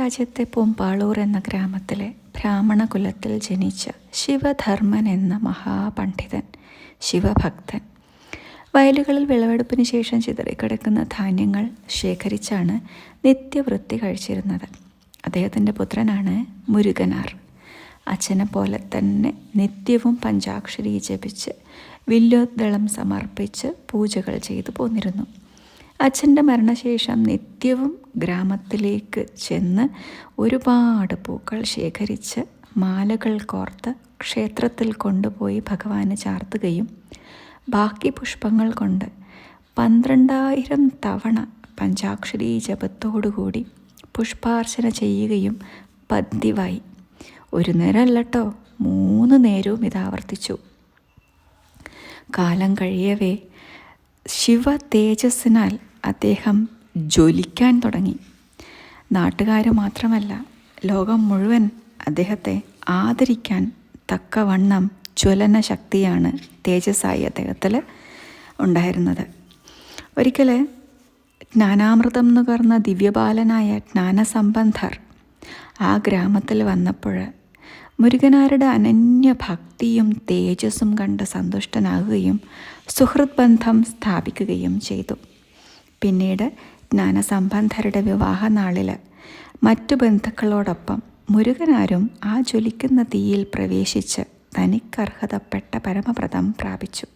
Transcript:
രാജ്യത്തെ പൊമ്പാളൂർ എന്ന ഗ്രാമത്തിലെ ബ്രാഹ്മണ കുലത്തിൽ ജനിച്ച ശിവധർമ്മൻ എന്ന മഹാപണ്ഡിതൻ ശിവഭക്തൻ. വയലുകളിൽ വിളവെടുപ്പിന് ശേഷം ചിതറിക്കിടക്കുന്ന ധാന്യങ്ങൾ ശേഖരിച്ചാണ് നിത്യവൃത്തി കഴിച്ചിരുന്നത്. അദ്ദേഹത്തിന്റെ പുത്രനാണ് മുരുകനാർ. അച്ഛനെ പോലെ തന്നെ നിത്യവും പഞ്ചാക്ഷരി ജപിച്ച് വില്യോദ്ദളം സമർപ്പിച്ച് പൂജകൾ ചെയ്തു പോന്നിരുന്നു. അച്ഛന്റെ മരണശേഷം നിത്യവും ഗ്രാമത്തിലേക്ക് ചെന്ന് ഒരുപാട് പൂക്കൾ ശേഖരിച്ച് മാലകൾ കോർത്ത് ക്ഷേത്രത്തിൽ കൊണ്ടുപോയി ഭഗവാന് ചാർത്തുകയും ബാക്കി പുഷ്പങ്ങൾ കൊണ്ട് പന്ത്രണ്ടായിരം തവണ പഞ്ചാക്ഷരി ജപത്തോടുകൂടി പുഷ്പാർച്ചന ചെയ്യുകയും പതിവായി. ഒരു നേരമല്ലട്ടോ മൂന്ന് നേരവും ഇത് ആവർത്തിച്ചു. കാലം കഴിയവേ ശിവ തേജസ്സിനാൽ അദ്ദേഹം ജ്വലിക്കാൻ തുടങ്ങി. നാട്ടുകാർ മാത്രമല്ല ലോകം മുഴുവൻ അദ്ദേഹത്തെ ആദരിക്കാൻ തക്കവണ്ണം ജ്വലന ശക്തിയാണ് തേജസ്സായി അദ്ദേഹത്തിൽ ഉണ്ടായിരുന്നത്. ഒരിക്കൽ ജ്ഞാനാമൃതം നുകർന്ന ദിവ്യബാലനായ ജ്ഞാനസംബന്ധർ ആ ഗ്രാമത്തിൽ വന്നപ്പോൾ മുരുകനാരുടെ അനന്യ ഭക്തിയും തേജസ്സും കണ്ട് സന്തുഷ്ടനാകുകയും സുഹൃത് ബന്ധം സ്ഥാപിക്കുകയും ചെയ്തു. പിന്നീട് ജ്ഞാനസംബന്ധരുടെ വിവാഹ നാളിൽ മറ്റു ബന്ധുക്കളോടൊപ്പം മുരുകനാരും ആ ജ്വലിക്കുന്ന തീയിൽ പ്രവേശിച്ച് തനിക്കർഹതപ്പെട്ട പരമപ്രദം പ്രാപിച്ചു.